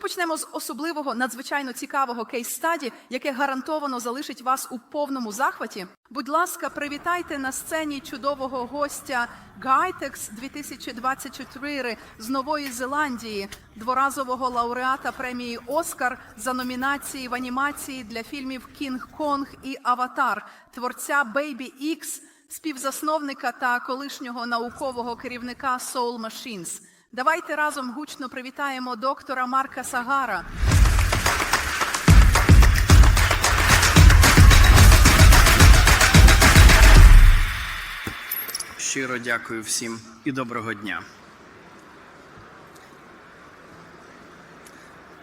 Почнемо з особливого надзвичайно цікавого кейс-стаді, яке гарантовано залишить вас у повному захваті. Будь ласка, привітайте на сцені чудового гостя Гайтекс 2024 з Нової Зеландії, дворазового лауреата премії Оскар за номінації в анімації для фільмів Кінг Конг і Аватар, творця Baby X, співзасновника та колишнього наукового керівника Soul Machines. Давайте разом гучно привітаємо доктора Марка Сагара. Щиро дякую всім і доброго дня.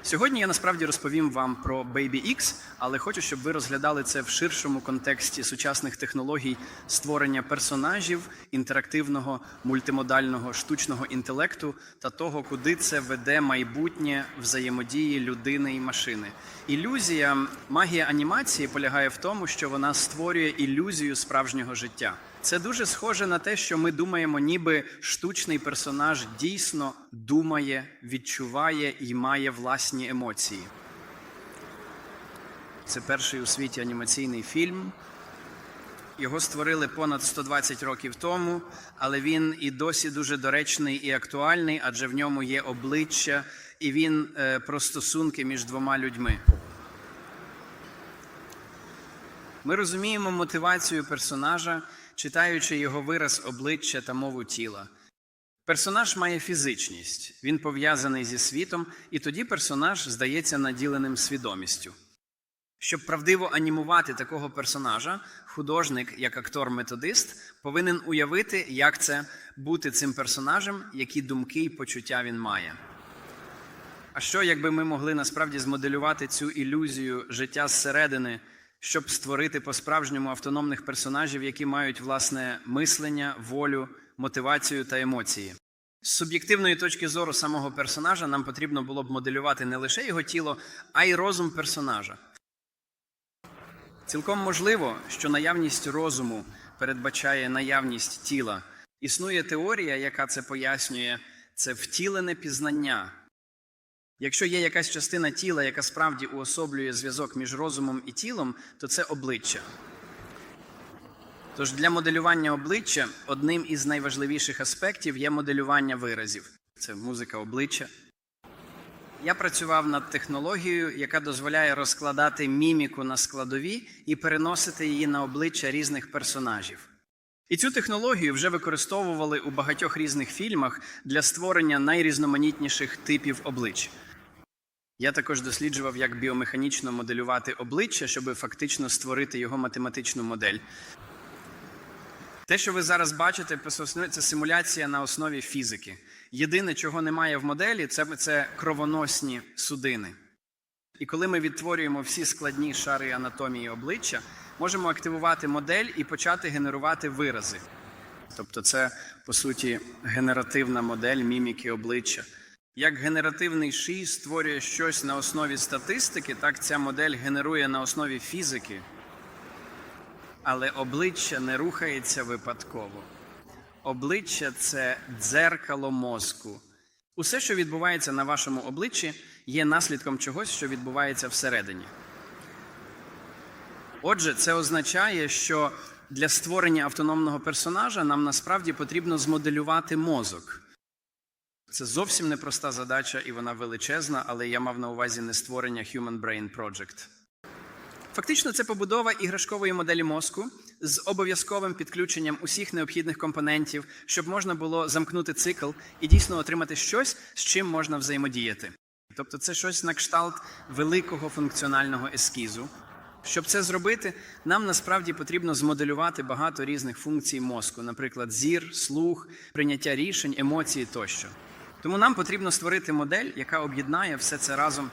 Сьогодні я насправді розповім вам про Baby X, але хочу, щоб ви розглядали це в ширшому контексті сучасних технологій створення персонажів, інтерактивного, мультимодального, штучного інтелекту та того, куди це веде майбутнє взаємодії людини і машини. Ілюзія магія анімації полягає в тому, що вона створює ілюзію справжнього життя. Це дуже схоже на те, що ми думаємо, ніби штучний персонаж дійсно думає, відчуває і має власні емоції. Це перший у світі анімаційний фільм. Його створили понад 120 років тому, але він і досі дуже доречний і актуальний, адже в ньому є обличчя, і він е, про стосунки між двома людьми. Ми розуміємо мотивацію персонажа, читаючи його вираз обличчя та мову тіла. Персонаж має фізичність, він пов'язаний зі світом, і тоді персонаж здається наділеним свідомістю. Щоб правдиво анімувати такого персонажа, художник, як актор-методист, повинен уявити, як це бути цим персонажем, які думки і почуття він має. А що, якби ми могли насправді змоделювати цю ілюзію життя зсередини, щоб створити по-справжньому автономних персонажів, які мають власне мислення, волю, мотивацію та емоції? З суб'єктивної точки зору самого персонажа нам потрібно було б моделювати не лише його тіло, а й розум персонажа. Цілком можливо, що наявність розуму передбачає наявність тіла. Існує теорія, яка це пояснює, це втілене пізнання. Якщо є якась частина тіла, яка справді уособлює зв'язок між розумом і тілом, то це обличчя. Тож для моделювання обличчя одним із найважливіших аспектів є моделювання виразів. Це музика обличчя. Я працював над технологією, яка дозволяє розкладати міміку на складові і переносити її на обличчя різних персонажів. І цю технологію вже використовували у багатьох різних фільмах для створення найрізноманітніших типів облич. Я також досліджував, як біомеханічно моделювати обличчя, щоб фактично створити його математичну модель. Те, що ви зараз бачите, це симуляція на основі фізики. Єдине, чого немає в моделі, це, це кровоносні судини. І коли ми відтворюємо всі складні шари анатомії обличчя, можемо активувати модель і почати генерувати вирази. Тобто, це, по суті, генеративна модель міміки обличчя. Як генеративний ший створює щось на основі статистики, так ця модель генерує на основі фізики. Але обличчя не рухається випадково. Обличчя це дзеркало мозку. Усе, що відбувається на вашому обличчі, є наслідком чогось, що відбувається всередині. Отже, це означає, що для створення автономного персонажа нам насправді потрібно змоделювати мозок. Це зовсім непроста задача, і вона величезна, але я мав на увазі не створення Human Brain Project. Фактично, це побудова іграшкової моделі мозку з обов'язковим підключенням усіх необхідних компонентів, щоб можна було замкнути цикл і дійсно отримати щось, з чим можна взаємодіяти. Тобто, це щось на кшталт великого функціонального ескізу. Щоб це зробити, нам насправді потрібно змоделювати багато різних функцій мозку, наприклад, зір, слух, прийняття рішень, емоції тощо. Тому нам потрібно створити модель, яка об'єднає все це разом.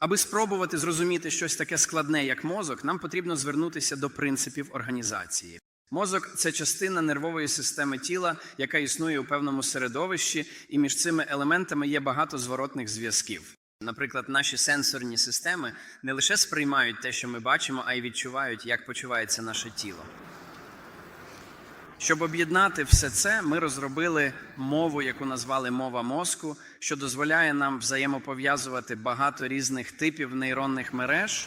Аби спробувати зрозуміти щось таке складне, як мозок, нам потрібно звернутися до принципів організації. Мозок це частина нервової системи тіла, яка існує у певному середовищі, і між цими елементами є багато зворотних зв'язків. Наприклад, наші сенсорні системи не лише сприймають те, що ми бачимо, а й відчувають, як почувається наше тіло. Щоб об'єднати все це, ми розробили мову, яку назвали мова мозку, що дозволяє нам взаємопов'язувати багато різних типів нейронних мереж.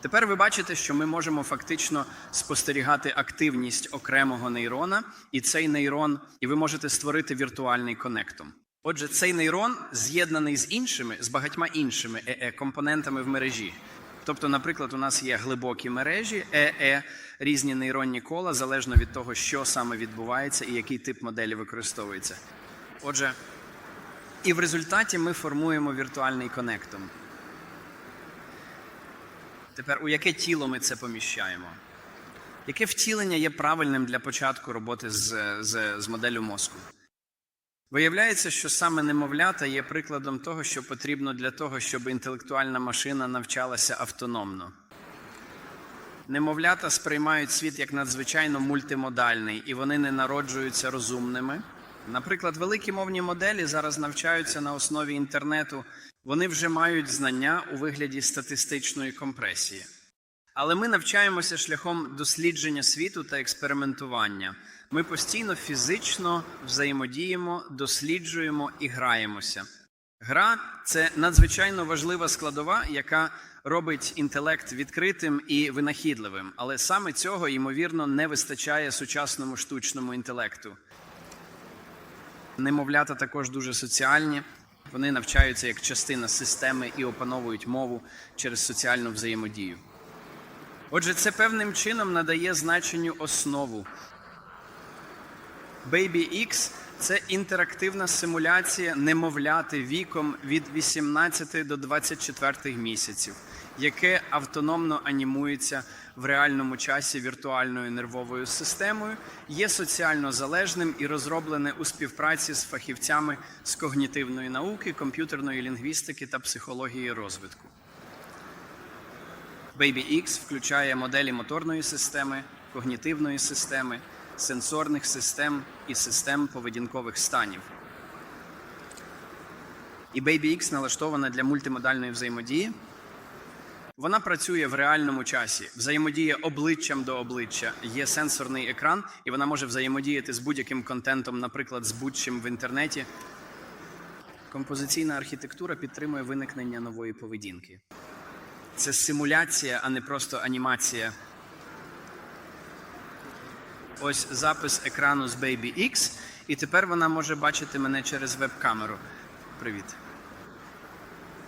Тепер ви бачите, що ми можемо фактично спостерігати активність окремого нейрона, і цей нейрон, і ви можете створити віртуальний конектом. Отже, цей нейрон з'єднаний з іншими, з багатьма іншими ЕЕ компонентами в мережі. Тобто, наприклад, у нас є глибокі мережі, ЕЕ, різні нейронні кола, залежно від того, що саме відбувається і який тип моделі використовується. Отже, і в результаті ми формуємо віртуальний конектом. Тепер у яке тіло ми це поміщаємо? Яке втілення є правильним для початку роботи з, з, з моделлю мозку? Виявляється, що саме немовлята є прикладом того, що потрібно для того, щоб інтелектуальна машина навчалася автономно. Немовлята сприймають світ як надзвичайно мультимодальний, і вони не народжуються розумними. Наприклад, великі мовні моделі зараз навчаються на основі інтернету, вони вже мають знання у вигляді статистичної компресії. Але ми навчаємося шляхом дослідження світу та експериментування. Ми постійно фізично взаємодіємо, досліджуємо і граємося. Гра це надзвичайно важлива складова, яка робить інтелект відкритим і винахідливим. Але саме цього, ймовірно, не вистачає сучасному штучному інтелекту. Немовлята також дуже соціальні. Вони навчаються як частина системи і опановують мову через соціальну взаємодію. Отже, це певним чином надає значенню основу. Baby X – це інтерактивна симуляція немовляти віком від 18 до 24 місяців, яке автономно анімується в реальному часі віртуальною нервовою системою, є соціально залежним і розроблене у співпраці з фахівцями з когнітивної науки, комп'ютерної лінгвістики та психології розвитку. Baby включає моделі моторної системи, когнітивної системи, сенсорних систем і систем поведінкових станів. І Baby X налаштована для мультимодальної взаємодії. Вона працює в реальному часі, взаємодіє обличчям до обличчя. Є сенсорний екран, і вона може взаємодіяти з будь-яким контентом, наприклад, з будь-чим в інтернеті. Композиційна архітектура підтримує виникнення нової поведінки. Це симуляція, а не просто анімація. Ось запис екрану з Baby X, і тепер вона може бачити мене через веб-камеру. Привіт.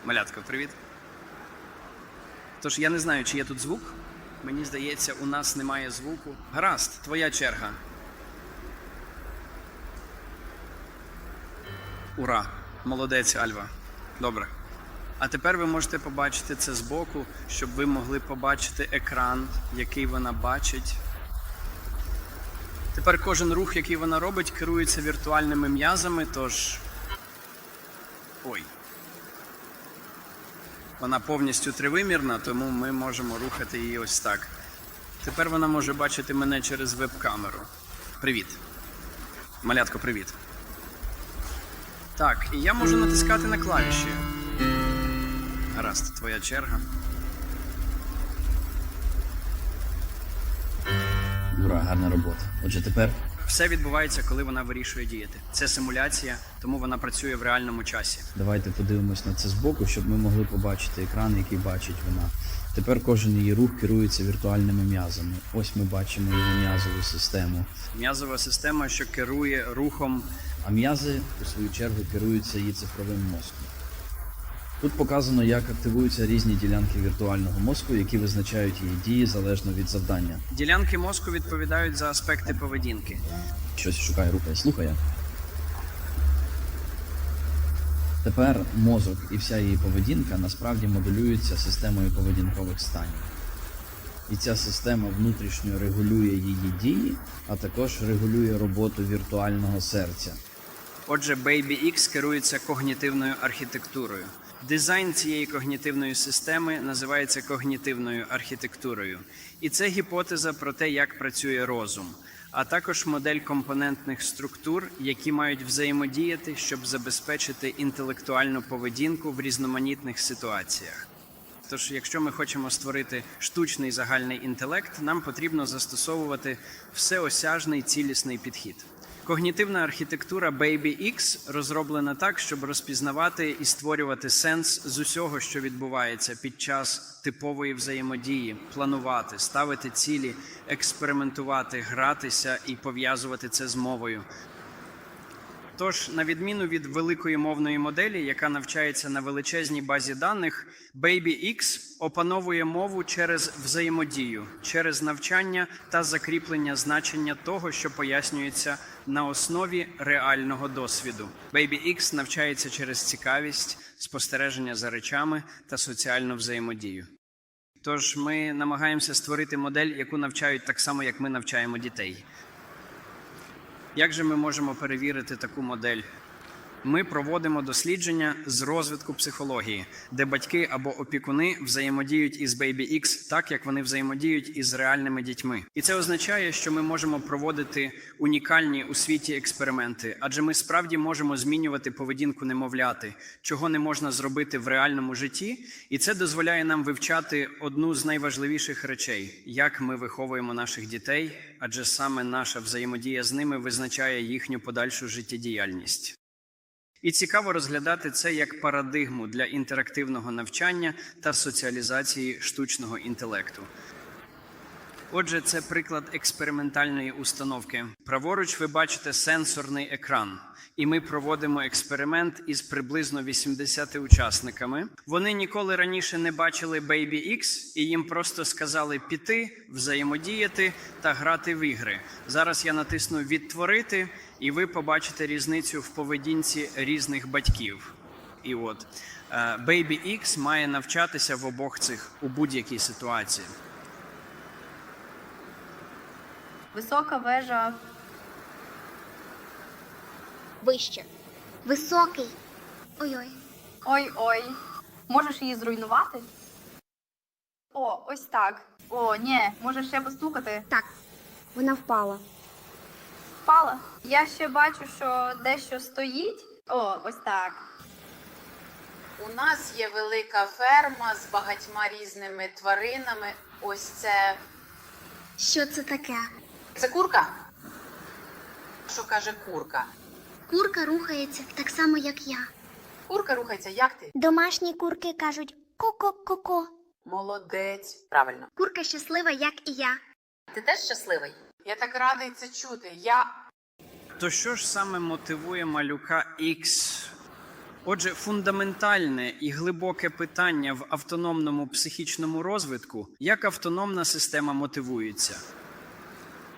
Малятко, привіт. Тож я не знаю, чи є тут звук. Мені здається, у нас немає звуку. Гаразд, твоя черга. Ура! Молодець, Альва. Добре. А тепер ви можете побачити це збоку, щоб ви могли побачити екран, який вона бачить. Тепер кожен рух, який вона робить, керується віртуальними м'язами, тож. Ой. Вона повністю тривимірна, тому ми можемо рухати її ось так. Тепер вона може бачити мене через веб-камеру. Привіт. Малятко, привіт. Так, і я можу натискати на клавіші. Гаразд, твоя черга. Ура, гарна робота. Отже, тепер Все відбувається, коли вона вирішує діяти. Це симуляція, тому вона працює в реальному часі. давайте подивимось на це збоку, щоб ми могли побачити екран, який бачить вона. Тепер кожен її рух керується віртуальними м'язами. Ось ми бачимо її м'язову систему. М'язова система, що керує рухом. А м'язи, у свою чергу, керуються її цифровим мозком. Тут показано, як активуються різні ділянки віртуального мозку, які визначають її дії залежно від завдання. Ділянки мозку відповідають за аспекти поведінки. Щось шукає, рухає, слухає. Тепер мозок і вся її поведінка насправді моделюються системою поведінкових станів. І ця система внутрішньо регулює її дії, а також регулює роботу віртуального серця. Отже, Baby X керується когнітивною архітектурою. Дизайн цієї когнітивної системи називається когнітивною архітектурою. І це гіпотеза про те, як працює розум, а також модель компонентних структур, які мають взаємодіяти, щоб забезпечити інтелектуальну поведінку в різноманітних ситуаціях. Тож, якщо ми хочемо створити штучний загальний інтелект, нам потрібно застосовувати всеосяжний цілісний підхід. Когнітивна архітектура Baby розроблена так, щоб розпізнавати і створювати сенс з усього, що відбувається під час типової взаємодії, планувати, ставити цілі, експериментувати, гратися і пов'язувати це з мовою. Тож, на відміну від великої мовної моделі, яка навчається на величезній базі даних, Baby X опановує мову через взаємодію, через навчання та закріплення значення того, що пояснюється на основі реального досвіду. Baby X навчається через цікавість, спостереження за речами та соціальну взаємодію. Тож ми намагаємося створити модель, яку навчають так само, як ми навчаємо дітей. Як же ми можемо перевірити таку модель? Ми проводимо дослідження з розвитку психології, де батьки або опікуни взаємодіють із Baby X так, як вони взаємодіють із реальними дітьми. І це означає, що ми можемо проводити унікальні у світі експерименти, адже ми справді можемо змінювати поведінку немовляти, чого не можна зробити в реальному житті, і це дозволяє нам вивчати одну з найважливіших речей, як ми виховуємо наших дітей, адже саме наша взаємодія з ними визначає їхню подальшу життєдіяльність. І цікаво розглядати це як парадигму для інтерактивного навчання та соціалізації штучного інтелекту. Отже, це приклад експериментальної установки. Праворуч ви бачите сенсорний екран, і ми проводимо експеримент із приблизно 80 учасниками. Вони ніколи раніше не бачили Baby X, і їм просто сказали піти, взаємодіяти та грати в ігри. Зараз я натисну відтворити, і ви побачите різницю в поведінці різних батьків. І от е, Baby X має навчатися в обох цих у будь-якій ситуації. Висока вежа. Вище. Високий. Ой-ой. Ой-ой. Можеш її зруйнувати? О, ось так. О, ні, можеш ще постукати. Так. Вона впала. Впала. Я ще бачу, що дещо стоїть. О, ось так. У нас є велика ферма з багатьма різними тваринами. Ось це. Що це таке? Це курка? Що каже курка? Курка рухається так само, як я. Курка рухається, як ти? Домашні курки кажуть ко-ко-ко-ко. Молодець. Правильно. Курка щаслива, як і я. Ти теж щасливий? Я так радий це чути. Я. То що ж саме мотивує малюка X? Отже, фундаментальне і глибоке питання в автономному психічному розвитку, як автономна система мотивується.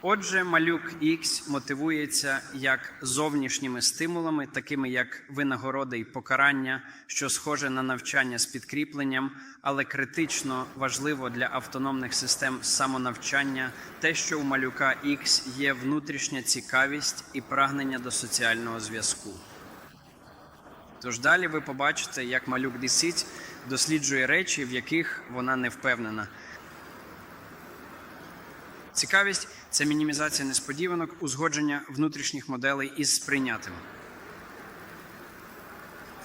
Отже, малюк X мотивується як зовнішніми стимулами, такими як винагороди й покарання, що схоже на навчання з підкріпленням, але критично важливо для автономних систем самонавчання те, що у малюка X є внутрішня цікавість і прагнення до соціального зв'язку. Тож далі ви побачите, як малюк Десить досліджує речі, в яких вона не впевнена. Цікавість це мінімізація несподіванок, узгодження внутрішніх моделей із сприйнятим.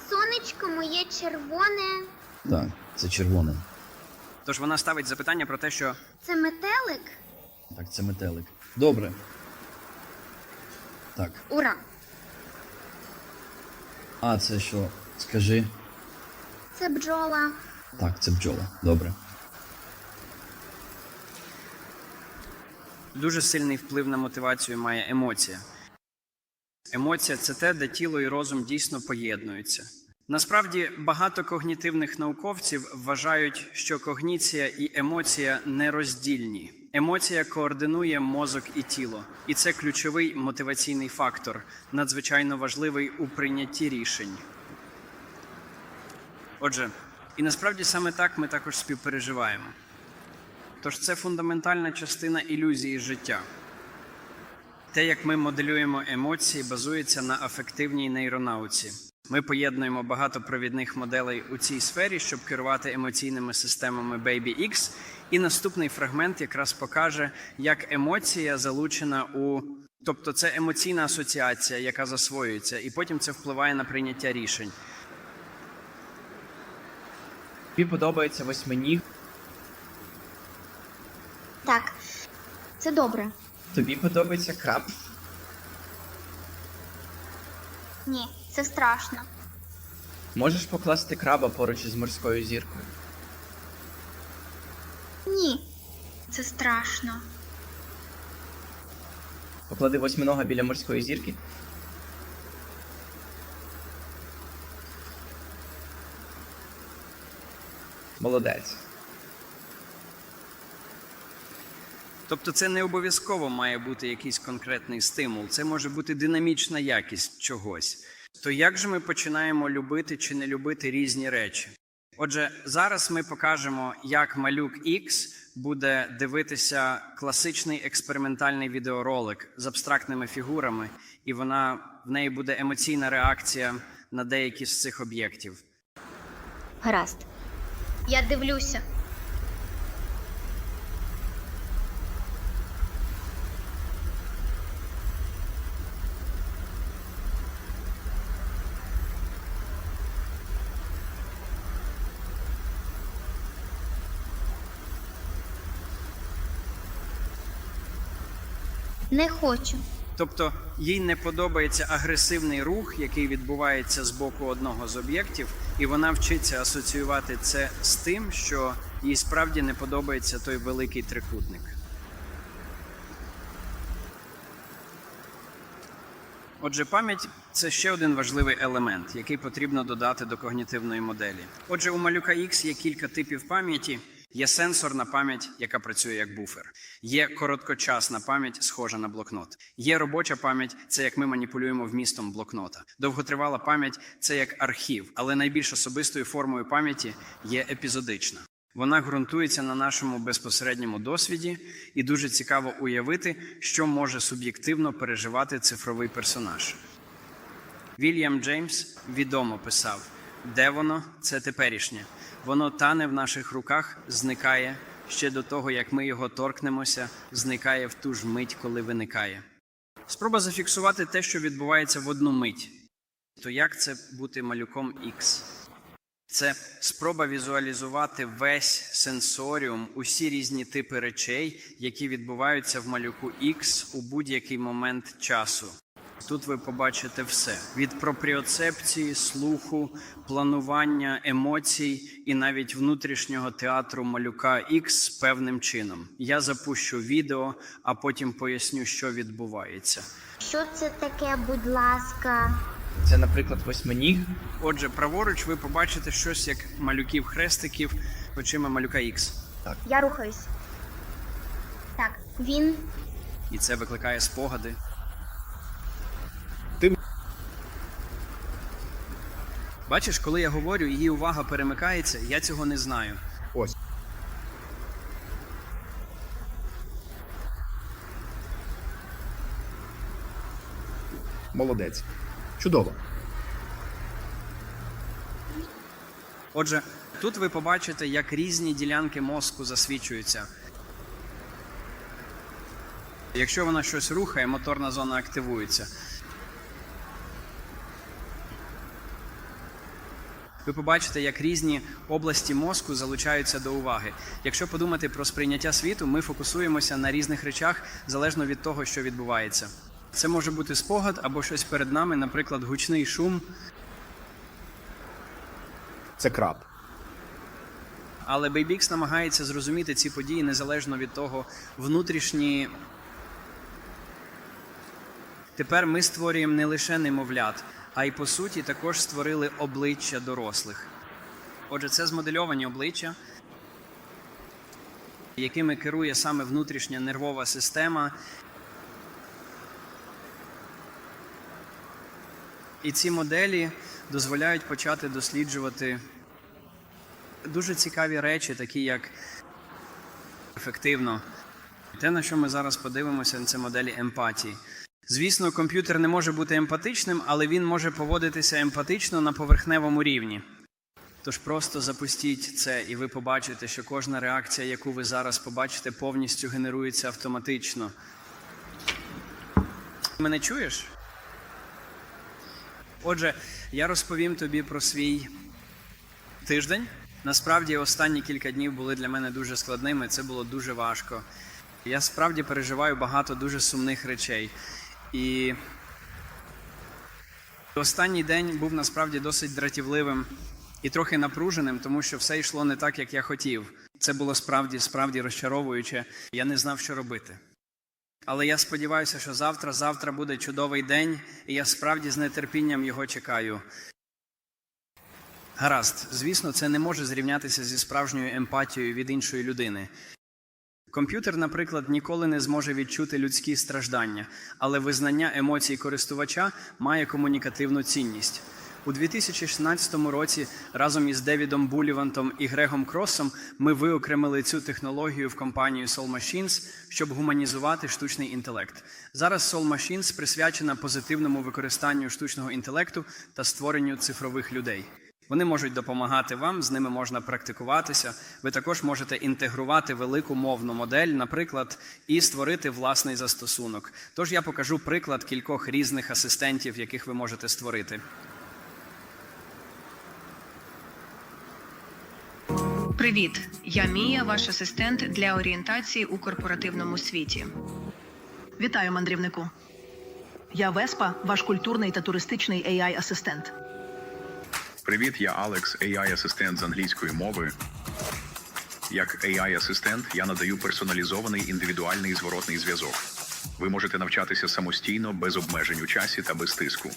Сонечко моє червоне. Так, це червоне. Тож вона ставить запитання про те, що Це метелик? Так, це метелик. Добре. Так. Ура! А це що? Скажи. Це бджола. Так, це бджола. Добре. Дуже сильний вплив на мотивацію має емоція. Емоція це те, де тіло і розум дійсно поєднуються. Насправді багато когнітивних науковців вважають, що когніція і емоція нероздільні. Емоція координує мозок і тіло, і це ключовий мотиваційний фактор, надзвичайно важливий у прийнятті рішень. Отже, і насправді саме так ми також співпереживаємо. Тож це фундаментальна частина ілюзії життя. Те, як ми моделюємо емоції, базується на афективній нейронауці. Ми поєднуємо багато провідних моделей у цій сфері, щоб керувати емоційними системами Baby X. І наступний фрагмент якраз покаже, як емоція залучена у. Тобто це емоційна асоціація, яка засвоюється, і потім це впливає на прийняття рішень. Тобі подобається восьминіг, Так, це добре. тобі подобається краб. Ні, це страшно. Можеш покласти краба поруч із морською зіркою. Ні, це страшно. Поклади восьминога біля морської зірки. Молодець. Тобто це не обов'язково має бути якийсь конкретний стимул, це може бути динамічна якість чогось. То як же ми починаємо любити чи не любити різні речі? Отже, зараз ми покажемо, як малюк X буде дивитися класичний експериментальний відеоролик з абстрактними фігурами, і вона в неї буде емоційна реакція на деякі з цих об'єктів. Гаразд. Я дивлюся. Не хочу. Тобто їй не подобається агресивний рух, який відбувається з боку одного з об'єктів, і вона вчиться асоціювати це з тим, що їй справді не подобається той великий трикутник. Отже, пам'ять це ще один важливий елемент, який потрібно додати до когнітивної моделі. Отже, у малюка X є кілька типів пам'яті. Є сенсорна пам'ять, яка працює як буфер. Є короткочасна пам'ять, схожа на блокнот. Є робоча пам'ять, це як ми маніпулюємо вмістом блокнота. Довготривала пам'ять це як архів, але найбільш особистою формою пам'яті є епізодична. Вона ґрунтується на нашому безпосередньому досвіді, і дуже цікаво уявити, що може суб'єктивно переживати цифровий персонаж. Вільям Джеймс відомо писав: де воно це теперішнє. Воно тане в наших руках, зникає ще до того, як ми його торкнемося, зникає в ту ж мить, коли виникає. Спроба зафіксувати те, що відбувається в одну мить. То як це бути малюком X? Це спроба візуалізувати весь сенсоріум, усі різні типи речей, які відбуваються в малюку X у будь-який момент часу. Тут ви побачите все: від пропріоцепції, слуху, планування емоцій і навіть внутрішнього театру малюка X певним чином. Я запущу відео, а потім поясню, що відбувається. Що це таке, будь ласка? Це, наприклад, восьминіг. Отже, праворуч ви побачите щось як малюків хрестиків очима малюка X. Я рухаюсь. Так, він І це викликає спогади. Бачиш, коли я говорю, її увага перемикається, я цього не знаю. Ось. Молодець. Чудово. Отже, тут ви побачите, як різні ділянки мозку засвічуються. Якщо вона щось рухає, моторна зона активується. Ви побачите, як різні області мозку залучаються до уваги. Якщо подумати про сприйняття світу, ми фокусуємося на різних речах залежно від того, що відбувається. Це може бути спогад або щось перед нами, наприклад, гучний шум, Це краб. Але Бейбікс намагається зрозуміти ці події незалежно від того, внутрішні. Тепер ми створюємо не лише немовлят, а й по суті також створили обличчя дорослих. Отже, це змодельовані обличчя, якими керує саме внутрішня нервова система. І ці моделі дозволяють почати досліджувати дуже цікаві речі, такі як ефективно. Те, на що ми зараз подивимося, це моделі емпатії. Звісно, комп'ютер не може бути емпатичним, але він може поводитися емпатично на поверхневому рівні. Тож просто запустіть це, і ви побачите, що кожна реакція, яку ви зараз побачите, повністю генерується автоматично. Мене чуєш? Отже, я розповім тобі про свій тиждень. Насправді, останні кілька днів були для мене дуже складними. Це було дуже важко. Я справді переживаю багато дуже сумних речей. І останній день був насправді досить дратівливим і трохи напруженим, тому що все йшло не так, як я хотів. Це було справді справді розчаровуюче. Я не знав, що робити. Але я сподіваюся, що завтра, завтра буде чудовий день, і я справді з нетерпінням його чекаю. Гаразд, звісно, це не може зрівнятися зі справжньою емпатією від іншої людини. Комп'ютер, наприклад, ніколи не зможе відчути людські страждання, але визнання емоцій користувача має комунікативну цінність. У 2016 році разом із Девідом Булівантом і Грегом Кросом ми виокремили цю технологію в компанію Soul Machines, щоб гуманізувати штучний інтелект. Зараз Soul Machines присвячена позитивному використанню штучного інтелекту та створенню цифрових людей. Вони можуть допомагати вам, з ними можна практикуватися. Ви також можете інтегрувати велику мовну модель, наприклад, і створити власний застосунок. Тож я покажу приклад кількох різних асистентів, яких ви можете створити. Привіт, я Мія, ваш асистент для орієнтації у корпоративному світі. Вітаю, мандрівнику. Я Веспа, ваш культурний та туристичний AI-асистент. Привіт, я Алекс, AI-асистент з англійської мови. Як AI-асистент я надаю персоналізований індивідуальний зворотний зв'язок. Ви можете навчатися самостійно, без обмежень у часі та без тиску.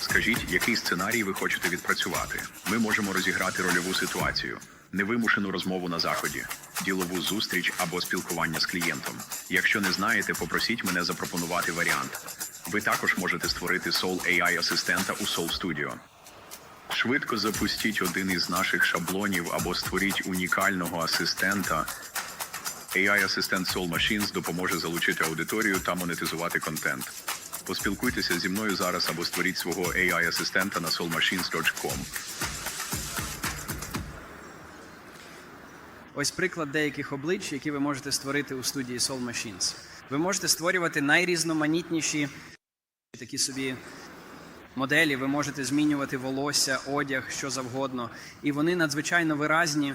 Скажіть, який сценарій ви хочете відпрацювати. Ми можемо розіграти рольову ситуацію, невимушену розмову на заході, ділову зустріч або спілкування з клієнтом. Якщо не знаєте, попросіть мене запропонувати варіант. Ви також можете створити Soul AI асистента у Soul Studio. Швидко запустіть один із наших шаблонів або створіть унікального асистента. AI-асистент Soul Machines допоможе залучити аудиторію та монетизувати контент. Поспілкуйтеся зі мною зараз або створіть свого AI-асистента на soulmachines.com. Ось приклад деяких облич, які ви можете створити у студії Soul Machines. Ви можете створювати найрізноманітніші такі собі моделі, ви можете змінювати волосся, одяг, що завгодно. І вони надзвичайно виразні.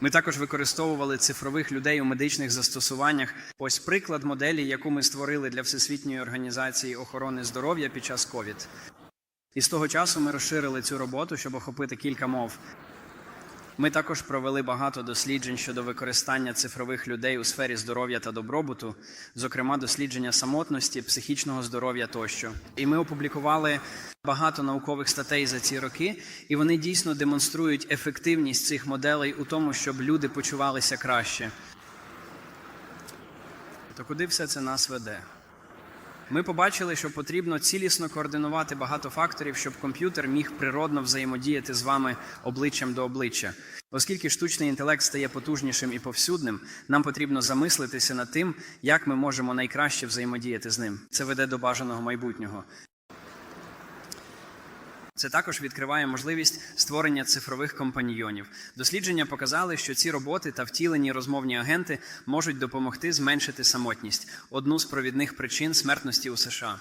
Ми також використовували цифрових людей у медичних застосуваннях. Ось приклад моделі, яку ми створили для Всесвітньої організації охорони здоров'я під час ковід. І з того часу ми розширили цю роботу, щоб охопити кілька мов. Ми також провели багато досліджень щодо використання цифрових людей у сфері здоров'я та добробуту, зокрема дослідження самотності, психічного здоров'я тощо. І ми опублікували багато наукових статей за ці роки, і вони дійсно демонструють ефективність цих моделей у тому, щоб люди почувалися краще. То куди все це нас веде? Ми побачили, що потрібно цілісно координувати багато факторів, щоб комп'ютер міг природно взаємодіяти з вами обличчям до обличчя. Оскільки штучний інтелект стає потужнішим і повсюдним, нам потрібно замислитися над тим, як ми можемо найкраще взаємодіяти з ним. Це веде до бажаного майбутнього. Це також відкриває можливість створення цифрових компаньйонів. Дослідження показали, що ці роботи та втілені розмовні агенти можуть допомогти зменшити самотність одну з провідних причин смертності у США.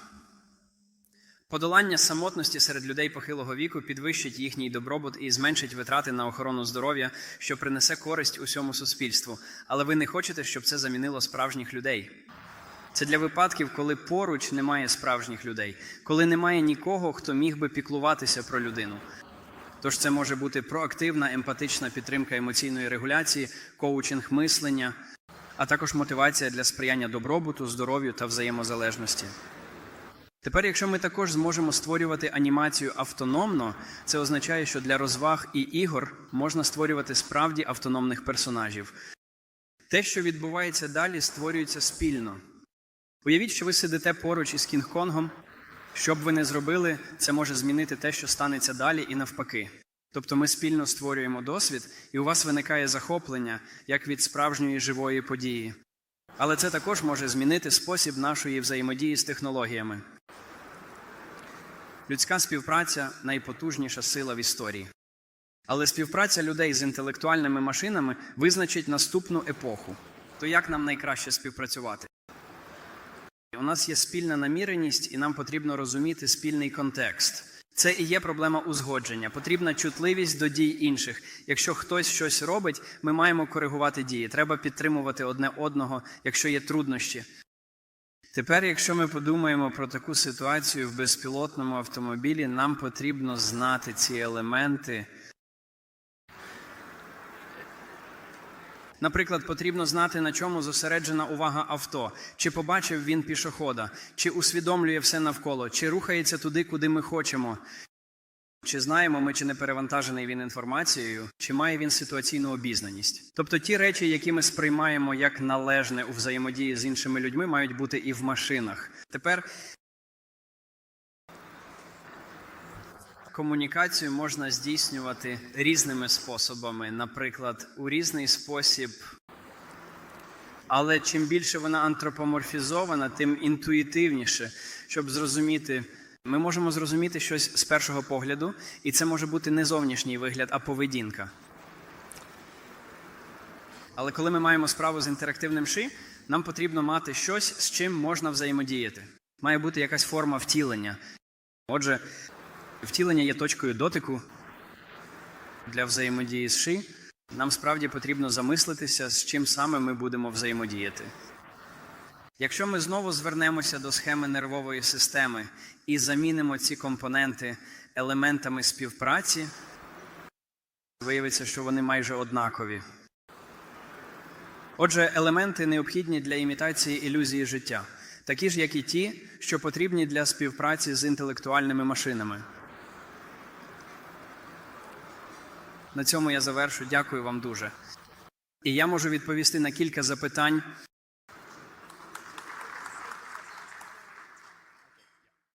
Подолання самотності серед людей похилого віку підвищить їхній добробут і зменшить витрати на охорону здоров'я, що принесе користь усьому суспільству. Але ви не хочете, щоб це замінило справжніх людей. Це для випадків, коли поруч немає справжніх людей, коли немає нікого, хто міг би піклуватися про людину. Тож це може бути проактивна емпатична підтримка емоційної регуляції, коучинг мислення, а також мотивація для сприяння добробуту, здоров'ю та взаємозалежності. Тепер, якщо ми також зможемо створювати анімацію автономно, це означає, що для розваг і ігор можна створювати справді автономних персонажів. Те, що відбувається далі, створюється спільно. Уявіть, що ви сидите поруч із Кінг-Конгом. Що б ви не зробили, це може змінити те, що станеться далі, і навпаки. Тобто ми спільно створюємо досвід, і у вас виникає захоплення як від справжньої живої події. Але це також може змінити спосіб нашої взаємодії з технологіями. Людська співпраця найпотужніша сила в історії. Але співпраця людей з інтелектуальними машинами визначить наступну епоху. То як нам найкраще співпрацювати? У нас є спільна наміреність, і нам потрібно розуміти спільний контекст. Це і є проблема узгодження. Потрібна чутливість до дій інших. Якщо хтось щось робить, ми маємо коригувати дії. Треба підтримувати одне одного, якщо є труднощі. Тепер, якщо ми подумаємо про таку ситуацію в безпілотному автомобілі, нам потрібно знати ці елементи. Наприклад, потрібно знати, на чому зосереджена увага авто, чи побачив він пішохода, чи усвідомлює все навколо, чи рухається туди, куди ми хочемо. Чи знаємо ми, чи не перевантажений він інформацією, чи має він ситуаційну обізнаність? Тобто ті речі, які ми сприймаємо як належне у взаємодії з іншими людьми, мають бути і в машинах. Тепер комунікацію можна здійснювати різними способами, наприклад, у різний спосіб. Але чим більше вона антропоморфізована, тим інтуїтивніше, щоб зрозуміти. Ми можемо зрозуміти щось з першого погляду, і це може бути не зовнішній вигляд, а поведінка. Але коли ми маємо справу з інтерактивним ши, нам потрібно мати щось, з чим можна взаємодіяти. Має бути якась форма втілення. Отже, втілення є точкою дотику для взаємодії з ши. Нам справді потрібно замислитися, з чим саме ми будемо взаємодіяти. Якщо ми знову звернемося до схеми нервової системи і замінимо ці компоненти елементами співпраці, виявиться, що вони майже однакові. Отже, елементи необхідні для імітації ілюзії життя, такі ж, як і ті, що потрібні для співпраці з інтелектуальними машинами. На цьому я завершу. Дякую вам дуже. І я можу відповісти на кілька запитань